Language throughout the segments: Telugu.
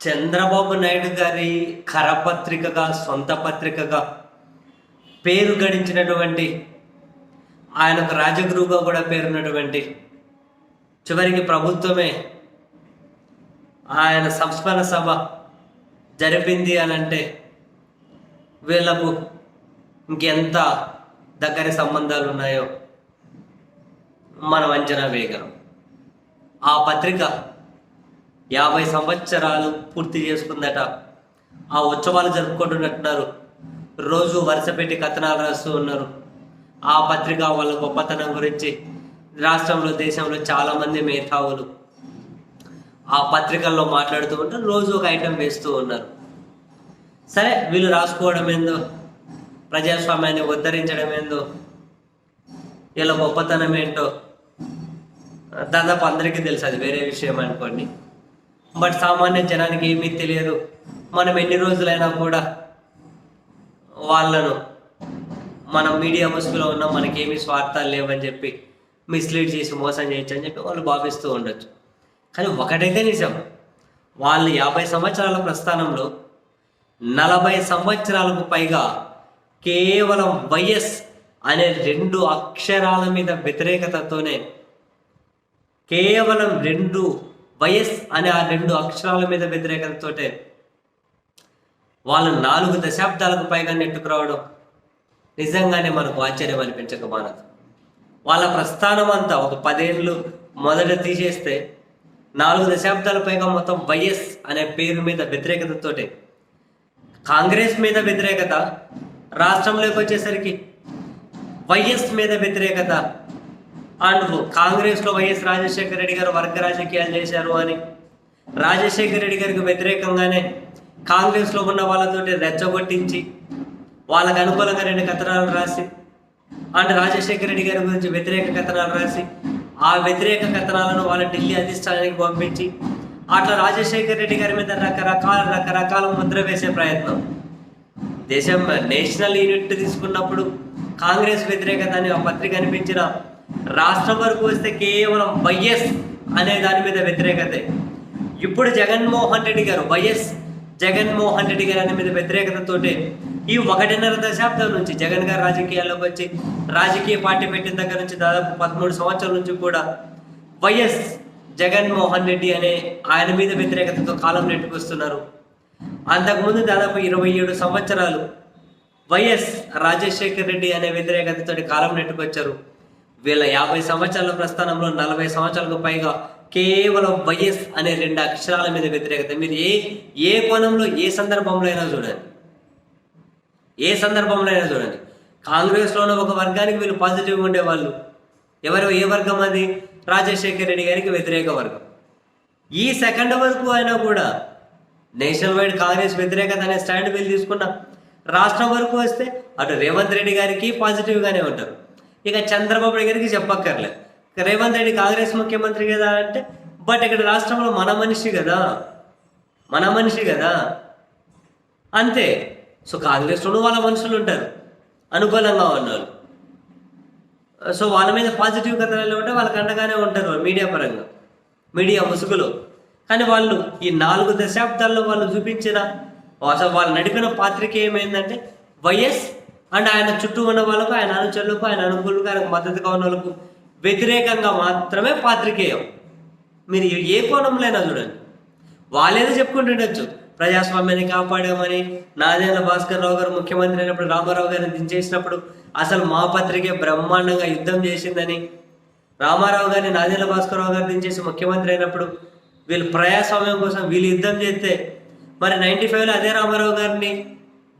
చంద్రబాబు నాయుడు గారి కరపత్రికగా సొంత పత్రికగా పేరు గడించినటువంటి ఆయనకు రాజగురువుగా కూడా పేరున్నటువంటి చివరికి ప్రభుత్వమే ఆయన సంస్మరణ సభ జరిపింది అని అంటే వీళ్ళకు ఇంకెంత దగ్గరి సంబంధాలు ఉన్నాయో మనం అంచనా వేయగలం. ఆ పత్రిక యాభై సంవత్సరాలు పూర్తి చేసుకుందట. ఆ ఉత్సవాలు జరుపుకుంటున్నట్టున్నారు. రోజు వరుస పెట్టి కథనాలు రాస్తూ ఉన్నారు. ఆ పత్రిక వాళ్ళ గొప్పతనం గురించి రాష్ట్రంలో దేశంలో చాలామంది మేధావులు ఆ పత్రికల్లో మాట్లాడుతూ ఉంటారు. రోజు ఒక ఐటెం వేస్తూ ఉన్నారు. సరే వీళ్ళు రాసుకోవడం ఏందో? ప్రజాస్వామ్యాన్ని ఉద్ధరించడం ఏందో? వీళ్ళ గొప్పతనం ఏంటో? దాదాపు అందరికీ తెలుసు అది వేరే విషయం అనుకోండి. బట్ సామాన్య జనానికి ఏమీ తెలియదు. మనం ఎన్ని రోజులైనా కూడా వాళ్ళను మనం మీడియా ముసుగులో ఉన్న మనకేమీ స్వార్థాలు లేవని చెప్పి మిస్లీడ్ చేసి మోసం చేయొచ్చు అని చెప్పి వాళ్ళు భావిస్తూ ఉండొచ్చు. కానీ ఒకటైతే నిజం. వాళ్ళు యాభై సంవత్సరాల ప్రస్థానంలో నలభై సంవత్సరాలకు పైగా కేవలం వైఎస్ అనే రెండు అక్షరాల మీద వ్యతిరేకతతోనే కేవలం రెండు వైఎస్ అనే ఆ రెండు అక్షరాల మీద వ్యతిరేకతతోటే వాళ్ళు నాలుగు దశాబ్దాలకు పైగా నెట్టుకురావడం నిజంగానే మనకు ఆశ్చర్యం అనిపించక మానదు. వాళ్ళ ప్రస్థానం అంతా ఒక పదేళ్ళు మొదట తీసేస్తే నాలుగు దశాబ్దాల పైగా మొత్తం వైఎస్ అనే పేరు మీద వ్యతిరేకతతోటే కాంగ్రెస్ మీద వ్యతిరేకత రాష్ట్రంలోకి వచ్చేసరికి వైఎస్ మీద వ్యతిరేకత అండ్ కాంగ్రెస్లో వైఎస్ రాజశేఖర రెడ్డి గారు వర్గ రాజకీయాలు చేశారు అని. రాజశేఖర రెడ్డి గారికి వ్యతిరేకంగానే కాంగ్రెస్లో ఉన్న వాళ్ళతోటి రెచ్చగొట్టించి వాళ్ళకు అనుకూలంగా రెండు కథనాలు రాసి అండ్ రాజశేఖర రెడ్డి గారి గురించి వ్యతిరేక కథనాలు రాసి ఆ వ్యతిరేక కథనాలను వాళ్ళ ఢిల్లీ అధిష్టానానికి పంపించి అట్లా రాజశేఖర రెడ్డి గారి మీద రకరకాల రకరకాల ముద్ర వేసే ప్రయత్నం. దేశం నేషనల్ యూనిట్ తీసుకున్నప్పుడు కాంగ్రెస్ వ్యతిరేకత అని ఆ పత్రిక అనిపించిన రాష్ట్రం వరకు వస్తే కేవలం వైఎస్ అనే దాని మీద వ్యతిరేకతే. ఇప్పుడు జగన్మోహన్ రెడ్డి గారు వైఎస్ జగన్మోహన్ రెడ్డి గారి అనే మీద వ్యతిరేకతతోటే ఈ ఒకటిన్నర దశాబ్దం నుంచి జగన్ గారు రాజకీయాల్లోకి వచ్చి రాజకీయ పార్టీ పెట్టిన దగ్గర నుంచి దాదాపు పదమూడు సంవత్సరాల నుంచి కూడా వైఎస్ జగన్మోహన్ రెడ్డి అనే ఆయన మీద వ్యతిరేకతతో కాలం నెట్టుకొస్తున్నారు. అంతకుముందు దాదాపు ఇరవై ఏడు సంవత్సరాలు వైఎస్ రాజశేఖర్ రెడ్డి అనే వ్యతిరేకతతో కాలం నెట్టుకొచ్చారు. వీళ్ళ యాభై సంవత్సరాల ప్రస్థానంలో నలభై సంవత్సరాలకు పైగా కేవలం వైఎస్ అనే రెండు అక్షరాల మీద వ్యతిరేకత. మీరు ఏ ఏ కోణంలో ఏ సందర్భంలో అయినా చూడండి. ఏ సందర్భంలో అయినా చూడండి. కాంగ్రెస్లోనే ఒక వర్గానికి వీళ్ళు పాజిటివ్గా ఉండేవాళ్ళు. ఎవరు ఏ వర్గం అది? రాజశేఖర్ రెడ్డి గారికి వ్యతిరేక వర్గం. ఈ సెకండ్ వరకు అయినా కూడా నేషనల్ వైడ్ కాంగ్రెస్ వ్యతిరేకత అనే స్టాండ్ వీళ్ళు తీసుకున్న రాష్ట్రం వరకు వస్తే అటు రేవంత్ రెడ్డి గారికి పాజిటివ్గానే ఉంటారు. ఇక చంద్రబాబు గారికి చెప్పక్కర్లే. రేవంత్ రెడ్డి కాంగ్రెస్ ముఖ్యమంత్రి కదా అంటే బట్ ఇక్కడ రాష్ట్రంలో మన మనిషి కదా. మన మనిషి కదా. అంతే. సో కాంగ్రెస్లోనూ వాళ్ళ మనుషులు ఉంటారు. అనుకూలంగా ఉన్నారు సో వాళ్ళ మీద పాజిటివ్ కథలు ఉంటే వాళ్ళకి అండగానే ఉంటారు మీడియా పరంగా. మీడియా ముసుగులో. కానీ వాళ్ళు ఈ నాలుగు దశాబ్దాల్లో వాళ్ళు చూపించిన అసలు వాళ్ళు నడిపిన పాత్రిక ఏమైందంటే వైఎస్ అండ్ ఆయన చుట్టూ ఉన్న వాళ్ళకు ఆయన అనుచరులకు ఆయన అనుకూలకు ఆయనకు మద్దతుగా ఉన్న వాళ్ళకు వ్యతిరేకంగా మాత్రమే పాత్రికేయం. మీరు ఏ కోణంలోనైనా చూడండి. వాళ్ళేదో చెప్పుకుంటుండొచ్చు ప్రజాస్వామ్యాన్ని కాపాడామని నాదేళ్ళ భాస్కర్ రావు గారు ముఖ్యమంత్రి అయినప్పుడు రామారావు గారిని దించేసినప్పుడు అసలు మా పత్రికే బ్రహ్మాండంగా యుద్ధం చేసిందని రామారావు గారిని నాదేళ్ళ భాస్కర్ రావు గారు దించేసి ముఖ్యమంత్రి అయినప్పుడు వీళ్ళు ప్రజాస్వామ్యం కోసం వీళ్ళు యుద్ధం చేస్తే మరి నైంటీ ఫైవ్లో అదే రామారావు గారిని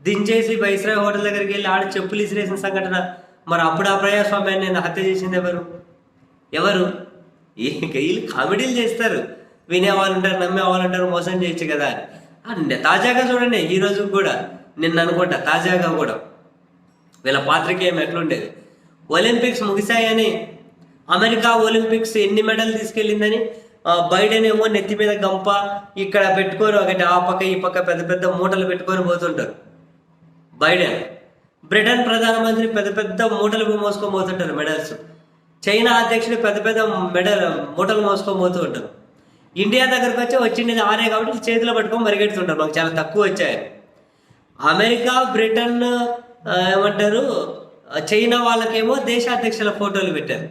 దించేసి వైస్రాయ్ హోటల్ దగ్గరికి వెళ్ళి ఆడ చెప్పులు ఇసిరేసిన సంఘటన. మరి అప్పుడు ఆ ప్రజాస్వామ్యాన్ని నేను హత్య చేసింది ఎవరు? ఎవరు? ఈ- వీళ్ళు కామెడీలు చేస్తారు. వినేవాళ్ళు ఉంటారు నమ్మే వాళ్ళు ఉంటారు మోసం చేయొచ్చు కదా అని. తాజాగా చూడండి ఈ రోజు కూడా నిన్న అనుకుంటా తాజాగా కూడా. వీళ్ళ పాత్రికేయం ఎట్లుండేది ఒలింపిక్స్ ముగిశాయని అమెరికా ఒలింపిక్స్ ఎన్ని మెడల్ తీసుకెళ్ళిందని బైడెన్ ఏమో నెత్తి మీద గంప ఇక్కడ పెట్టుకొని ఒకటి ఆ పక్క ఈ పక్క పెద్ద పెద్ద మూటలు పెట్టుకొని పోతుంటారు. బైడెన్. బ్రిటన్ ప్రధానమంత్రి పెద్ద పెద్ద మూటలు మోసుకొని పోతుంటారు మెడల్స్. చైనా అధ్యక్షుడు పెద్ద పెద్ద మెడల్ మూటలు మోసుకొని పోతూ ఉంటారు. ఇండియా దగ్గరకు వచ్చి వచ్చిండేది ఆరే కాబట్టి చేతిలో పట్టుకొని మరిగెడుతుంటారు మాకు చాలా తక్కువ వచ్చాయి. అమెరికా బ్రిటన్ ఏమంటారు చైనా వాళ్ళకేమో దేశాధ్యక్షుల ఫోటోలు పెట్టారు.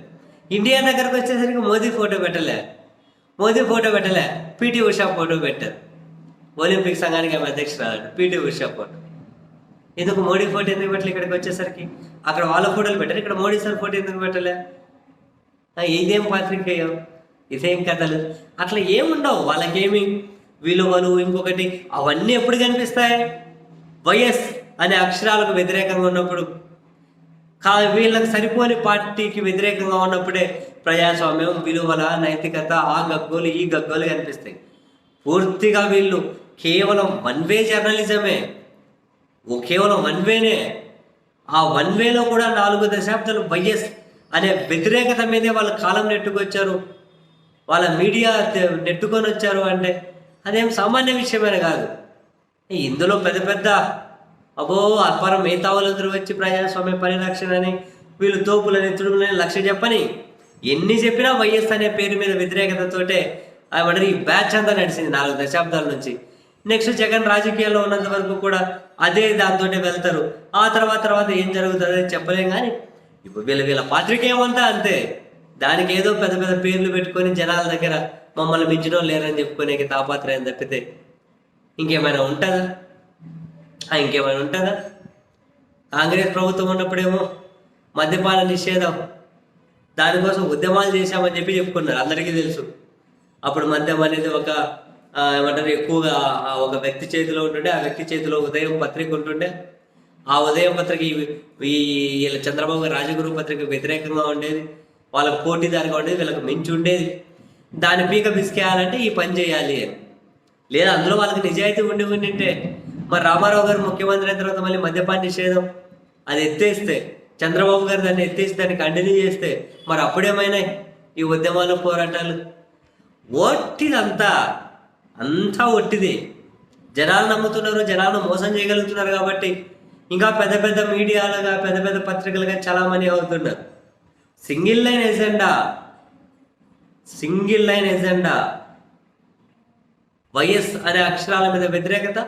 ఇండియా దగ్గరకు వచ్చేసరికి మోదీ ఫోటో పెట్టలే. మోదీ ఫోటో పెట్టలే. పిటి ఉషా ఫోటో పెట్టారు. ఒలింపిక్ సంఘానికి ఆమె అధ్యక్షురాలు. PT Usha photo. ఎందుకు మోడీ ఫోటో ఎందుకు పెట్టలే ఇక్కడికి వచ్చేసరికి? అక్కడ వాళ్ళ ఫోటోలు పెట్టారు ఇక్కడ మోడీ సార్ ఫోటో ఎందుకు పెట్టలే? ఇదేం పాత్రికేయం? ఇదేం కథలు? అట్లా ఏముండవు వాళ్ళకేమి? విలువలు ఇంకొకటి అవన్నీ ఎప్పుడు కనిపిస్తాయి? వైఎస్ అనే అక్షరాలకు వ్యతిరేకంగా ఉన్నప్పుడు. కా వీళ్ళకి సరిపోని పార్టీకి వ్యతిరేకంగా ఉన్నప్పుడే ప్రజాస్వామ్యం విలువల నైతికత ఆ గగ్గోలు ఈ గగ్గోలు కనిపిస్తాయి. పూర్తిగా వీళ్ళు కేవలం వన్ వే జర్నలిజమే. కేవలం వన్ వేనే ఆ వన్ వేలో కూడా నాలుగు దశాబ్దాలు వైఎస్ అనే వ్యతిరేకత మీదే వాళ్ళ కాలం నెట్టుకొచ్చారు. వాళ్ళ మీడియా నెట్టుకొని వచ్చారు అంటే అదేం సామాన్య విషయమైన కాదు. ఇందులో పెద్ద పెద్ద అబో అపరం మేతావులందరూ వచ్చి ప్రజాస్వామ్య పరిరక్షణ అని వీళ్ళు తోపులని తుడుపులని లక్ష చెప్పని ఎన్ని చెప్పినా వైఎస్ అనే పేరు మీద వ్యతిరేకతతోటే ఆమె ఈ బ్యాచ్ అంతా నడిచింది నాలుగు దశాబ్దాల నుంచి. నెక్స్ట్ జగన్ రాజకీయాల్లో ఉన్నంత వరకు కూడా అదే దాంతో వెళ్తారు. ఆ తర్వాత తర్వాత ఏం జరుగుతుందో చెప్పలేం కానీ ఇప్పుడు వీళ్ళ వీళ్ళ పాత్రికేయమంతా అంతే. దానికి ఏదో పెద్ద పెద్ద పేర్లు పెట్టుకొని జనాల దగ్గర మమ్మల్ని మించడం లేరని చెప్పుకునే తాపాత్రయం తప్పితే ఇంకేమైనా ఉంటుందా? ఇంకేమైనా ఉంటుందా? కాంగ్రెస్ ప్రభుత్వం ఉన్నప్పుడేమో మద్యపాన నిషేధం. దానికోసం ఉద్యమాలు చేశామని చెప్పి చెప్పుకున్నారు. అందరికీ తెలుసు. అప్పుడు మద్యం అనేది ఒక ఏమంటారు ఎక్కువగా ఒక వ్యక్తి చేతిలో ఉంటుండే ఆ వ్యక్తి చేతిలో ఉదయం పత్రిక ఉంటుండే. ఆ ఉదయం పత్రిక ఈ- వీళ్ళ చంద్రబాబు రాజగురు పత్రిక వ్యతిరేకంగా ఉండేది. వాళ్ళకు పోటీదారుగా ఉండేది వీళ్ళకి మించి ఉండేది. దాని పీక బిసికేయాలంటే ఈ పని చేయాలి అని. లేదా అందులో వాళ్ళకి నిజాయితీ ఉండి ఉండింటే మరి రామారావు గారు ముఖ్యమంత్రి అయిన తర్వాత మళ్ళీ మద్యపాన నిషేధం. అది ఎత్తేస్తే చంద్రబాబు గారు దాన్ని ఎత్తేసి దాన్ని కంటిన్యూ చేస్తే మరి అప్పుడేమైనాయి ఈ ఉద్యమాలు పోరాటాలు? ఓటిదంతా అంతా ఒట్టిది. జనాలు నమ్ముతున్నారు జనాలను మోసం చేయగలుగుతున్నారు కాబట్టి ఇంకా పెద్ద పెద్ద మీడియాలుగా పెద్ద పెద్ద పత్రికలుగా చాలామంది అవుతున్నారు. Single line agenda single line agenda. YS అనే అక్షరాల మీద వ్యతిరేకత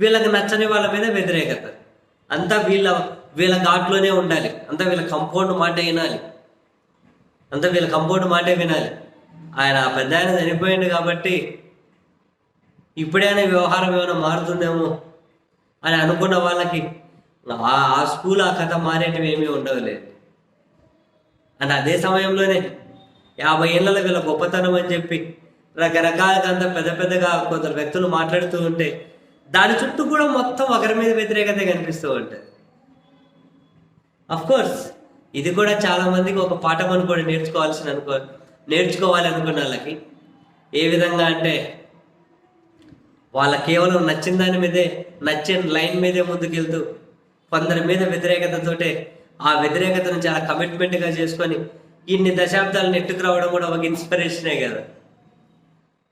వీళ్ళకి నచ్చని వాళ్ళ మీద వ్యతిరేకత. అంతా వీళ్ళ వీళ్ళ ఘాట్లోనే ఉండాలి. అంతా వీళ్ళ కంపౌండ్ మాట వినాలి. అంతా వీళ్ళ కంపౌండ్ మాటే వినాలి. ఆయన పెద్ద ఆయన చనిపోయింది కాబట్టి ఇప్పుడైనా వ్యవహారం ఏమైనా మారుతుందేమో అని అనుకున్న వాళ్ళకి ఆ స్కూల్ ఆ కథ మారేటివి ఏమీ ఉండవలేదు అండ్ అదే సమయంలోనే యాభై ఏళ్ళలో వీళ్ళ గొప్పతనం అని చెప్పి రకరకాలుగా అంత పెద్ద పెద్దగా కొందరు వ్యక్తులు మాట్లాడుతూ ఉంటే దాని చుట్టూ కూడా మొత్తం ఒకరి మీద వ్యతిరేకత కనిపిస్తూ ఉంటుంది. అఫ్ కోర్స్ ఇది కూడా చాలామందికి ఒక పాఠం అనుకోండి నేర్చుకోవాల్సిన అనుకో నేర్చుకోవాలి అనుకున్న వాళ్ళకి ఏ విధంగా అంటే వాళ్ళ కేవలం నచ్చిన దాని మీదే నచ్చిన లైన్ మీదే ముందుకెళ్తూ కొందరి మీద వ్యతిరేకతతోటే ఆ వ్యతిరేకతను చాలా కమిట్మెంట్గా చేసుకొని ఇన్ని దశాబ్దాలు నెట్టుకు రావడం కూడా ఒక ఇన్స్పిరేషనే కదా.